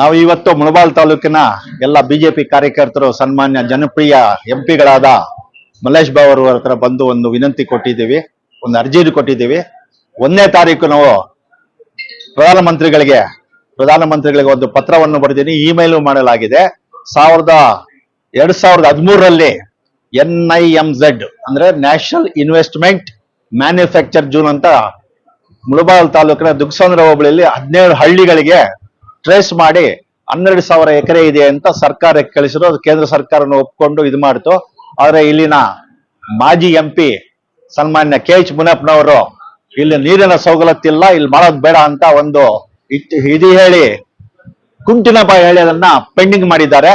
ನಾವು ಇವತ್ತು ಮುಳಬಾಲ್ ತಾಲೂಕಿನ ಎಲ್ಲ ಬಿಜೆಪಿ ಕಾರ್ಯಕರ್ತರು, ಸನ್ಮಾನ್ಯ ಜನಪ್ರಿಯ ಎಂಪಿಗಳಾದ ಮಲ್ಲೇಶ್ ಬಾವರು ಅವರ ಹತ್ರ ಬಂದು ಒಂದು ವಿನಂತಿ ಕೊಟ್ಟಿದ್ದೀವಿ, ಒಂದು ಅರ್ಜಿಯನ್ನು ಕೊಟ್ಟಿದ್ದೀವಿ. ಒಂದನೇ ತಾರೀಕು ನಾವು ಪ್ರಧಾನಮಂತ್ರಿಗಳಿಗೆ ಪ್ರಧಾನಮಂತ್ರಿಗಳಿಗೆ ಒಂದು ಪತ್ರವನ್ನು ಬರೆದೀನಿ, ಇಮೇಲ್ ಮಾಡಲಾಗಿದೆ. ಸಾವಿರದ ಎರಡ್ ಸಾವಿರದ ಹದಿಮೂರರಲ್ಲಿ ಎನ್ ಐ ಎಂ ಝೆಡ್, ಅಂದ್ರೆ ನ್ಯಾಷನಲ್ ಇನ್ವೆಸ್ಟ್ಮೆಂಟ್ ಮ್ಯಾನುಫ್ಯಾಕ್ಚರ್ ಜೂನ್ ಅಂತ ಮುಳಬಾಲ್ ತಾಲೂಕಿನ ದುಗ್ಸಂದ್ರ ಹೋಬಳಿಯಲ್ಲಿ ಹದಿನೇಳು ಹಳ್ಳಿಗಳಿಗೆ ಟ್ರೇಸ್ ಮಾಡಿ ಹನ್ನೆರಡು ಸಾವಿರ ಎಕರೆ ಇದೆ ಅಂತ ಸರ್ಕಾರಕ್ಕೆ ಕಳಿಸಿದ್ರು. ಅದು ಕೇಂದ್ರ ಸರ್ಕಾರನ ಒಪ್ಕೊಂಡು ಇದು ಮಾಡ್ತು. ಆದ್ರೆ ಇಲ್ಲಿನ ಮಾಜಿ ಎಂ ಪಿ ಸನ್ಮಾನ್ಯ ಕೆ ಎಚ್ ಮುನಪ್ಪನವರು ಇಲ್ಲಿ ನೀರಿನ ಸವಲತ್ತಿಲ್ಲ ಇಲ್ಲಿ ಮಾಡೋದ್ ಬೇಡ ಅಂತ ಒಂದು ಇದು ಹೇಳಿ, ಕುಂಟಿನ ಬಾಯಿ ಹೇಳಿ ಅದನ್ನ ಪೆಂಡಿಂಗ್ ಮಾಡಿದ್ದಾರೆ.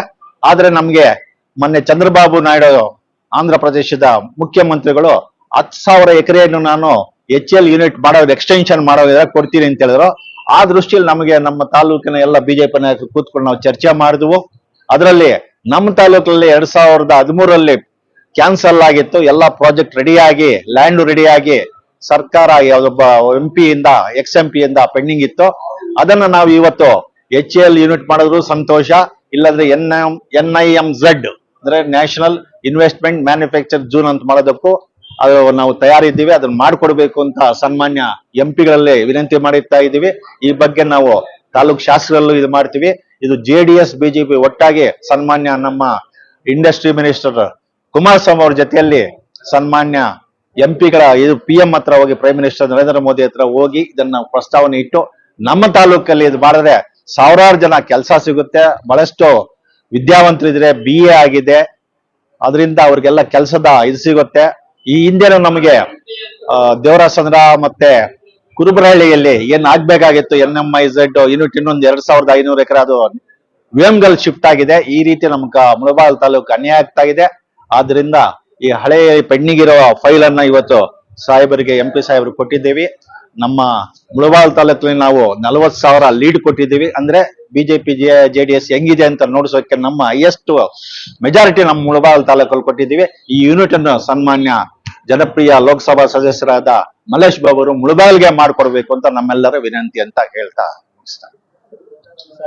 ಆದ್ರೆ ನಮ್ಗೆ ಮೊನ್ನೆ ಚಂದ್ರಬಾಬು ನಾಯ್ಡು ಆಂಧ್ರ ಪ್ರದೇಶದ ಮುಖ್ಯಮಂತ್ರಿಗಳು ಹತ್ತು ಸಾವಿರ ಎಕರೆಯನ್ನು ನಾನು ಎಚ್ ಎಲ್ ಯೂನಿಟ್ ಮಾಡೋದು ಎಕ್ಸ್ಟೆನ್ಷನ್ ಮಾಡೋದ್ರೆ ಕೊಡ್ತೀನಿ ಅಂತ ಹೇಳಿದ್ರು. ಆ ದೃಷ್ಟಿಯಲ್ಲಿ ನಮಗೆ ನಮ್ಮ ತಾಲೂಕಿನ ಎಲ್ಲ ಬಿಜೆಪಿ ನಾಯಕರು ಕೂತ್ಕೊಂಡು ನಾವು ಚರ್ಚೆ ಮಾಡಿದ್ವು. ಅದರಲ್ಲಿ ನಮ್ಮ ತಾಲೂಕಲ್ಲಿ ಎರಡ್ ಸಾವಿರದ ಹದಿಮೂರರಲ್ಲಿ ಕ್ಯಾನ್ಸಲ್ ಆಗಿತ್ತು. ಎಲ್ಲ ಪ್ರಾಜೆಕ್ಟ್ ರೆಡಿಯಾಗಿ ಲ್ಯಾಂಡ್ ರೆಡಿಯಾಗಿ ಸರ್ಕಾರ ಯಾವ್ದೊಬ್ಬ ಎಂ ಪಿ ಇಂದ ಎಕ್ಸ್ ಎಂ ಪಿ ಇಂದ ಪೆಂಡಿಂಗ್ ಇತ್ತು. ಅದನ್ನ ನಾವು ಇವತ್ತು ಎಚ್ ಎಲ್ ಯೂನಿಟ್ ಮಾಡಿದ್ರು ಸಂತೋಷ. ಇಲ್ಲಾಂದ್ರೆ N M N I M Z ಅಂದ್ರೆ ನ್ಯಾಷನಲ್ ಇನ್ವೆಸ್ಟ್ಮೆಂಟ್ ಮ್ಯಾನುಫ್ಯಾಕ್ಚರ್ ಜೂನ್ ಅಂತ ಮಾಡೋದಕ್ಕೂ ಅದು ನಾವು ತಯಾರಿದ್ದೀವಿ, ಅದನ್ನ ಮಾಡಿಕೊಡ್ಬೇಕು ಅಂತ ಸನ್ಮಾನ್ಯ ಎಂ ಪಿಗಳಲ್ಲಿ ವಿನಂತಿ ಮಾಡಿರ್ತಾ ಇದ್ದೀವಿ. ಈ ಬಗ್ಗೆ ನಾವು ತಾಲೂಕ್ ಶಾಸಕರಲ್ಲೂ ಇದು ಮಾಡ್ತೀವಿ. ಇದು ಜೆ ಡಿ ಎಸ್ ಬಿಜೆಪಿ ಒಟ್ಟಾಗಿ ಸನ್ಮಾನ್ಯ ನಮ್ಮ ಇಂಡಸ್ಟ್ರಿ ಮಿನಿಸ್ಟರ್ ಕುಮಾರಸ್ವಾಮಿ ಅವ್ರ ಜೊತೆಯಲ್ಲಿ ಸನ್ಮಾನ್ಯ ಎಂ ಪಿಗಳ ಇದು ಪಿ ಎಂ ಹತ್ರ ಹೋಗಿ, ಪ್ರೈಮ್ ಮಿನಿಸ್ಟರ್ ನರೇಂದ್ರ ಮೋದಿ ಹತ್ರ ಹೋಗಿ ಇದನ್ನ ಪ್ರಸ್ತಾವನೆ ಇಟ್ಟು, ನಮ್ಮ ತಾಲೂಕಲ್ಲಿ ಇದು ಮಾಡಿದ್ರೆ ಸಾವಿರಾರು ಜನ ಕೆಲಸ ಸಿಗುತ್ತೆ. ಬಹಳಷ್ಟು ವಿದ್ಯಾವಂತರಿದ್ರೆ ಬಿ ಎ ಆಗಿದೆ. ಅದರಿಂದ ಅವ್ರಿಗೆಲ್ಲ ಕೆಲಸದ ಇದು ಸಿಗುತ್ತೆ. ಈ ಹಿಂದೆನೂ ನಮಗೆ ದೇವರಾಸಂದ್ರ ಮತ್ತೆ ಕುರುಬರಹಳ್ಳಿಯಲ್ಲಿ ಏನ್ ಆಗ್ಬೇಕಾಗಿತ್ತು, N M I Z unit ಇನ್ನೊಂದು ಎರಡ್ ಸಾವಿರದ ಐನೂರು ಎಕರೆ ಅದು ವೇಮ್ಗಲ್ ಶಿಫ್ಟ್ ಆಗಿದೆ. ಈ ರೀತಿ ನಮ್ಗ ಮುಳಬಾಲ್ ತಾಲೂಕು ಅನ್ಯಾಯ ಆಗ್ತಾ ಇದೆ. ಆದ್ರಿಂದ ಈ ಹಳೆಯ ಪೆಣ್ಣಿಗಿರೋ ಇರೋ ಫೈಲ್ ಅನ್ನ ಇವತ್ತು ಸಾಹೇಬರಿಗೆ, ಎಂ ಪಿ ಸಾಹೇಬರು ಕೊಟ್ಟಿದ್ದೀವಿ. ನಮ್ಮ ಮುಳಬಾಲ್ ತಾಲೂಕಿನಲ್ಲಿ ನಾವು ನಲವತ್ ಸಾವಿರ ಲೀಡ್ ಕೊಟ್ಟಿದ್ದೀವಿ. ಅಂದ್ರೆ ಬಿಜೆಪಿ, ಜೆ ಡಿ ಎಸ್ ಹೆಂಗಿದೆ ಅಂತ ನೋಡ್ಸೋಕೆ ನಮ್ಮ ಹೈಯೆಸ್ಟ್ ಮೆಜಾರಿಟಿ ನಮ್ಮ ಮುಳಬಾಲ್ ತಾಲೂಕಲ್ಲಿ ಕೊಟ್ಟಿದ್ದೀವಿ. ಈ ಯೂನಿಟ್ ಅನ್ನು ಸನ್ಮಾನ್ಯ ಜನಪ್ರಿಯ ಲೋಕಸಭಾ ಸದಸ್ಯರಾದ ಮಲೇಶ್ ಬಾಬು ಅವರು ಮುಳುಬಾಗಿಲಿಗೆ ಮಾಡ್ಕೊಡ್ಬೇಕು ಅಂತ ನಮ್ಮೆಲ್ಲರ ವಿನಂತಿ ಅಂತ ಹೇಳ್ತಾ